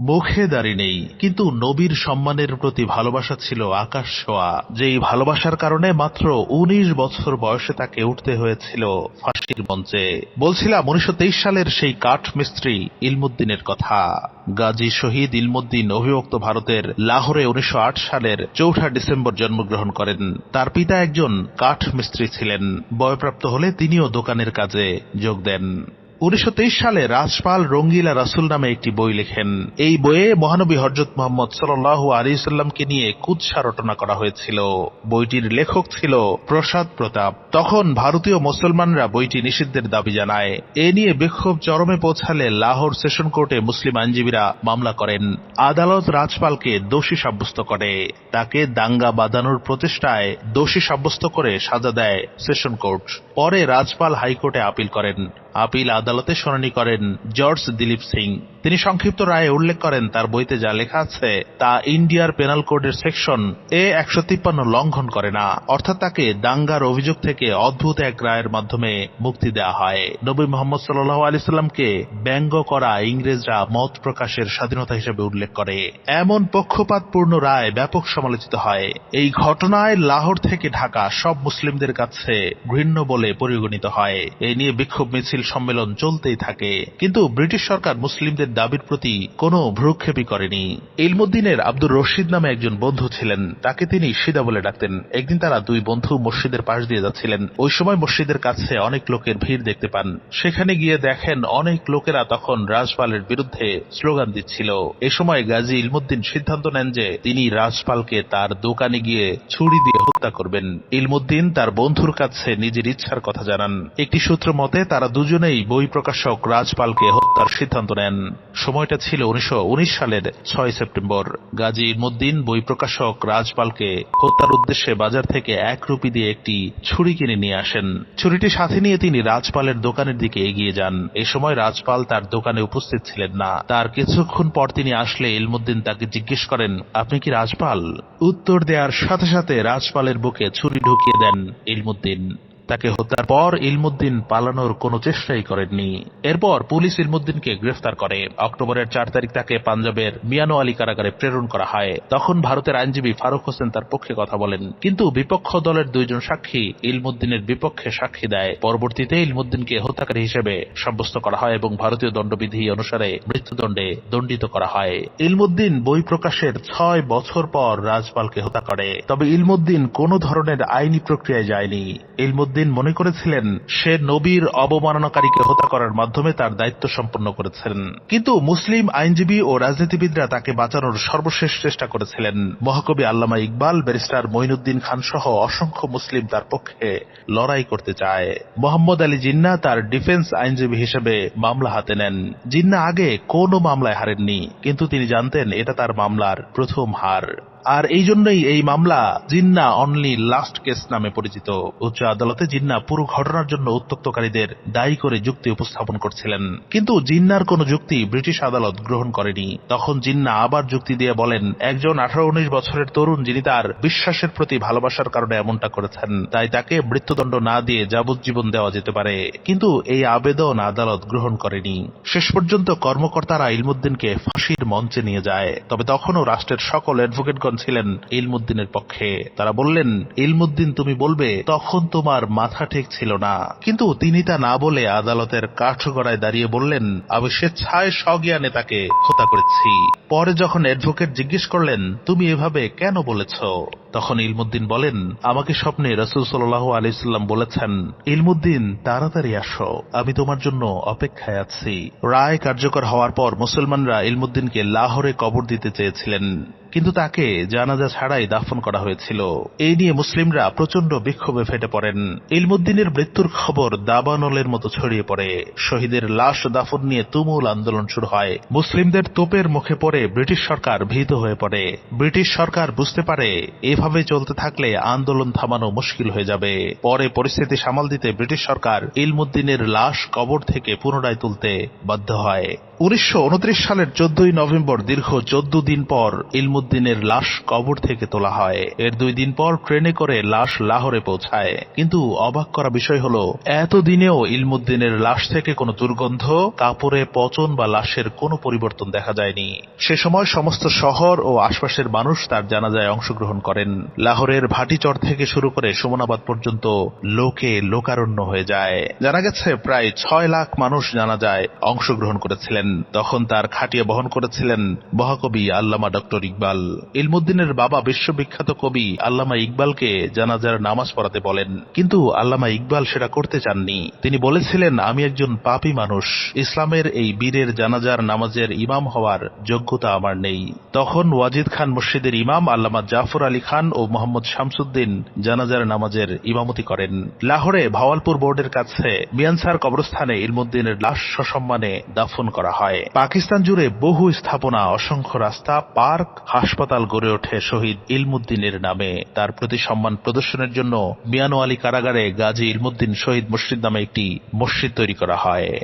মুখে দাড়ি নেই, কিন্তু নবীর সম্মানের প্রতি ভালোবাসা ছিল আকাশ ছোঁয়া, যেই ভালোবাসার কারণে মাত্র ১৯ বছর বয়সে তাকে উঠতে হয়েছিল ফাঁসির মঞ্চে। বলছিলাম, উনিশশো তেইশ সালের সেই কাঠ মিস্ত্রি ইলমুদ্দিনের কথা। গাজী শহীদ ইলমুদ্দিন অভিভক্ত ভারতের লাহোরে উনিশশো আট সালের চৌঠা ডিসেম্বর জন্মগ্রহণ করেন। তার পিতা একজন কাঠ মিস্ত্রি ছিলেন। বয়প্রাপ্ত হলে তিনিও দোকানের কাজে যোগ দেন। উনিশশো তেইশ সালে রাজপাল রঙ্গিলা রাসুল নামে একটি বই লেখেন। এই বইয়ে মহানবী হরজত মোহাম্মদ সাল্লাহ আলিসাল্লামকে নিয়ে কুৎসা রটনা করা হয়েছিল। বইটির লেখক ছিল প্রসাদ প্রতাপ। তখন ভারতীয় মুসলমানরা বইটি নিষিদ্ধের দাবি জানায়। এ নিয়ে বিক্ষোভ চরমে পৌঁছালে লাহোর সেশন কোর্টে মুসলিম আইনজীবীরা মামলা করেন। আদালত রাজপালকে দোষী সাব্যস্ত করে। তাকে দাঙ্গা বাঁধানোর প্রচেষ্টায় দোষী সাব্যস্ত করে সাজা দেয় সেশন কোর্ট। পরে রাজপাল হাইকোর্টে আপিল করেন। আপিল আদালতে শুনানি করেন জর্জ দিলীপ সিং। তিনি সংক্ষিপ্ত রায়ে উল্লেখ করেন, তার বইতে যা লেখা আছে তা ইন্ডিয়ার পেনাল কোডের সেকশন এ একশো তিপ্পান্ন লঙ্ঘন করে না। অর্থাৎ তাকে দাঙ্গার অভিযোগ থেকে অদ্ভুত এক রায়ের মাধ্যমে মুক্তি দেওয়া হয়। নবী মোহাম্মদ সাল্লাহ আলি সাল্লামকে ব্যঙ্গ করা ইংরেজরা মত প্রকাশের স্বাধীনতা হিসেবে উল্লেখ করে। এমন পক্ষপাতপূর্ণ রায় ব্যাপক সমালোচিত হয়। এই ঘটনায় লাহোর থেকে ঢাকা সব মুসলিমদের কাছে ঘৃণ্য বলে পরিগণিত হয়। এই নিয়ে বিক্ষোভ মিছিল সম্মেলন চলতেই থাকে। কিন্তু ব্রিটিশ সরকার মুসলিমদের দাবির প্রতি কোনো ভ্রুক্ষেপই করেনি। ইলমুদ্দিনের আব্দুর রশিদ নামে একজন বন্ধু ছিলেন। তাকে তিনি সিদা বলে ডাকতেন। একদিন তারা দুই বন্ধু মসজিদের পাশ দিয়ে যাচ্ছিলেন। ওই সময় মসজিদের কাছে অনেক লোকের ভিড় দেখতে পান। সেখানে গিয়ে দেখেন অনেক লোকেরা তখন রাজপালের বিরুদ্ধে স্লোগান দিচ্ছিল। এ সময় গাজী ইলমুদ্দিন সিদ্ধান্ত নেন যে তিনি রাজপালকে তার দোকানে গিয়ে ছুরি দিয়ে হত্যা করবেন। ইলমুদ্দিন তার বন্ধুর কাছে নিজের ইচ্ছার কথা জানান। একটি সূত্র মতে তারা দুজনেই বই প্রকাশক রাজপালকে হত্যার সিদ্ধান্ত নেন। সময়টা ছিল উনিশশো উনিশ সালের ছয় সেপ্টেম্বর। গাজী ইলমুদ্দিন বই প্রকাশক রাজপালকে হত্যার উদ্দেশ্যে বাজার থেকে এক রুপি দিয়ে একটি ছুরি কিনে নিয়ে আসেন। ছুরিটি সাথে নিয়ে তিনি রাজপালের দোকানের দিকে এগিয়ে যান। এ সময় রাজপাল তার দোকানে উপস্থিত ছিলেন না। তার কিছুক্ষণ পর তিনি আসলে ইলমুদ্দিন তাকে জিজ্ঞেস করেন, আপনি কি রাজপাল? উত্তর দেওয়ার সাথে সাথে রাজপালের বুকে ছুরি ঢুকিয়ে দেন ইলমুদ্দিন তাকে হত্যার পর ইলমুদ্দিন পালানোর কোনো চেষ্টাই করেননি। এরপর পুলিশ ইলমুদ্দিনকে গ্রেফতার করে। অক্টোবরের চার তারিখ তাকে পাঞ্জাবের মিয়ানো আলী কারাগারে প্রেরণ করা হয়। তখন ভারতের আইনজীবী ফারুক হোসেন তার পক্ষে কথা বলেন। কিন্তু বিপক্ষ দলের দুইজন সাক্ষী ইলমুদ্দিনের বিপক্ষে সাক্ষী দেয়। পরবর্তীতে ইলমুদ্দিনকে হত্যাকারী হিসেবে সাব্যস্ত করা হয় এবং ভারতীয় দণ্ডবিধি অনুসারে মৃত্যুদণ্ডে দণ্ডিত করা হয়। ইলমুদ্দিন বই প্রকাশের ছয় বছর পর রাজপালকে হত্যা করে। তবে ইলমুদ্দিন কোন ধরনের আইনি প্রক্রিয়ায় যায়নি। ইলমুদ্দিন আলাউদ্দিন মনে করেছিলেন, সে নবীর অবমাননাকারীকে হত্যা করার মাধ্যমে তার দায়িত্ব সম্পন্ন করেছেন। কিন্তু মুসলিম আইনজীবী ও রাজনীতিবিদরা তাকে বাঁচানোর সর্বশেষ চেষ্টা করেছিলেন। মহাকবি আল্লামা ইকবাল, ব্যারিস্টার মঈনুদ্দিন খান সহ অসংখ্য মুসলিম তার পক্ষে লড়াই করতে চায়। মোহাম্মদ আলী জিন্না তার ডিফেন্স আইনজীবী হিসেবে মামলা হাতে নেন। জিন্না আগে কোনো মামলায় হারেননি, কিন্তু তিনি জানতেন এটা তার মামলার প্রথম হার। আর এই জন্যই এই মামলা জিন্না অনলি লাস্ট কেস নামে পরিচিত। উচ্চ আদালতে জিন্না পুরো ঘটনার জন্য উত্তক্তকারীদের দায়ী করে যুক্তি উপস্থাপন করছিলেন। কিন্তু জিন্নার কোন যুক্তি ব্রিটিশ আদালত গ্রহণ করেনি। তখন জিন্না আবার যুক্তি দিয়ে বলেন, একজন আঠারো উনিশ বছরের তরুণ যিনি তার বিশ্বাসের প্রতি ভালোবাসার কারণে এমনটা করেছেন, তাই তাকে মৃত্যুদণ্ড না দিয়ে যাবজ্জীবন দেওয়া যেতে পারে। কিন্তু এই আবেদন আদালত গ্রহণ করেনি। শেষ পর্যন্ত কর্মকর্তারা ইলমুদ্দিনকে ফাঁসির মঞ্চে নিয়ে যায়। তবে তখনও রাষ্ট্রের সকল অ্যাডভোকেটগণ ছিলেন ইলমুদ্দিনের পক্ষে, তারা বললেন, ইলমুদ্দিন, তুমি বলবে, তখন তোমার মাথা ঠিক ছিল না। কিন্তু তিনি তা না বলে আদালতের কাঠগড়ায় দাঁড়িয়ে বললেন, আমি স্বেচ্ছায় স্বজ্ঞানে তাকে হত্যা করেছি। পরে যখন অ্যাডভোকেট জিজ্ঞেস করলেন, তুমি এভাবে কেন বলেছ? তখন ইলমুদ্দিন বলেন, আমাকে স্বপ্নে রসুল সাল্লাহ আলাইসাল্লাম বলেছেন, ইলমুদ্দিন, তাড়াতাড়ি আসো, আমি তোমার জন্য অপেক্ষায় আছি। রায় কার্যকর হওয়ার পর মুসলমানরা ইলমুদ্দিনকে লাহোরে কবর দিতে চেয়েছিলেন। কিন্তু তাকে জানাজা ছাড়াই দাফন করা হয়েছিল। এই নিয়ে মুসলিমরা প্রচণ্ড বিক্ষোভে ফেটে পড়েন। ইলমুদ্দিনের মৃত্যুর খবর দাবানলের মতো ছড়িয়ে পড়ে। শহীদের লাশ দাফন নিয়ে তুমুল আন্দোলন শুরু হয়। মুসলিমদের তোপের মুখে পড়ে ব্রিটিশ সরকার ভীত হয়ে পড়ে। ব্রিটিশ সরকার বুঝতে পারে, এভাবে এভাবে চলতে থাকলে আন্দোলন থামানো মুশকিল হয়ে যাবে। পরে পরিস্থিতি সামাল দিতে ব্রিটিশ সরকার ইলমুদ্দিনের লাশ কবর থেকে পুনরায় তুলতে বাধ্য হয়। উনিশশো উনত্রিশ সালের চোদ্দই নভেম্বর দীর্ঘ চোদ্দ দিন পর ইলমুদ্দিনের লাশ কবর থেকে তোলা হয়। এর দুই দিন পর ট্রেনে করে লাশ লাহোরে পৌঁছায়। কিন্তু অবাক করা বিষয় হলো এতদিনেও ইলমুদ্দিনের লাশ থেকে কোনো দুর্গন্ধ, কাপড়ে পচন বা লাশের কোনো পরিবর্তন দেখা যায়নি। সে সময় সমস্ত শহর ও আশপাশের মানুষ তার জানাজায় অংশগ্রহণ করেন। লাহোরের ভাটিচর থেকে শুরু করে সুমনাবাদ পর্যন্ত লোকে লোকারণ্য হয়ে যায়। জানা গেছে, প্রায় ছয় লাখ মানুষ জানাজায় অংশগ্রহণ করেছিলেন। তখন তার খাটিয়ে বহন করেছিলেন মহাকবি আল্লামা ডক্টর ইকবাল। ইলমুদ্দিনের বাবা বিশ্ববিখ্যাত কবি আল্লামা ইকবালকে জানাজার নামাজ পড়াতে বলেন। কিন্তু আল্লামা ইকবাল সেটা করতে চাননি। তিনি বলেছিলেন, আমি একজন পাপী মানুষ। ইসলামের এই বীরের জানাজার নামাজের ইমাম হওয়ার যোগ্যতা আমার নেই। তখন ওয়াজিদ খান মসজিদের ইমাম আল্লামা জাফর আলী খান ও মোহাম্মদ শামসুদ্দিন জানাজার নামাজের ইমামতি করেন। লাহোরে ভাওয়ালপুর বোর্ডের কাছে মিয়ানসার কবরস্থানে ইলমুদ্দিনের লাশ সসম্মানে দাফন করা হয়। পাকিস্তান জুড়ে বহু স্থাপনা, অসংখ্য রাস্তা, পার্ক, হাসপাতাল গড়ে ওঠে শহীদ ইলমুদ্দিনের নামে। তার প্রতি সম্মান প্রদর্শনের জন্য মিয়ানো আলী কারাগারে গাজী ইলমুদ্দিন শহীদ মসজিদ নামে একটি মসজিদ তৈরি করা হয়।